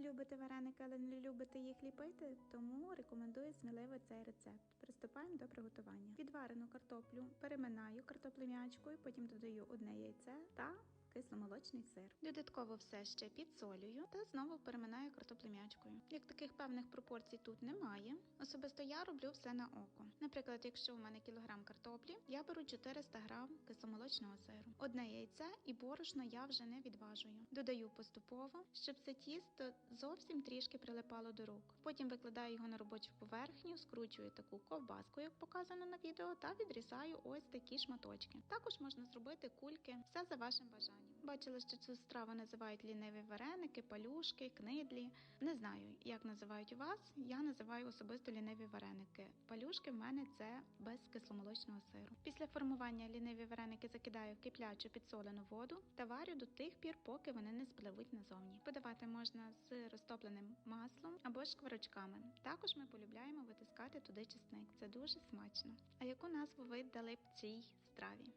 Любите вареники, але не любите їх ліпити, тому рекомендую сміливо цей рецепт. Приступаємо до приготування. Відварену картоплю переминаю картоплем'ячкою, потім додаю одне яйце та кисломолочний сир. Додатково все ще підсолюю та знову переминаю картоплем'ячкою. Як таких певних пропорцій тут немає, особисто я роблю все на око. Наприклад, якщо у мене кілограм картоплі, я беру 400 грам кисломолочного сиру. Одне яйце і борошно я вже не відважую. Додаю поступово, щоб це тісто зовсім трішки прилипало до рук. Потім викладаю його на робочу поверхню, скручую таку ковбаску, як показано на відео, та відрізаю ось такі шматочки. Також можна зробити кульки, все за вашим бажанням. Бачила, що цю страву називають ліниві вареники, палюшки, книдлі. Не знаю, як називають вас. Я називаю особисто ліниві вареники. Палюшки в мене це без кисломолочного сиру. Після формування ліниві вареники закидаю в киплячу підсолену воду та варю до тих пір, поки вони не спливуть назовні. Подавати можна з розтопленим маслом або шкварочками. Також ми полюбляємо витискати туди чесник. Це дуже смачно. А яку назву ви дали б цій страві?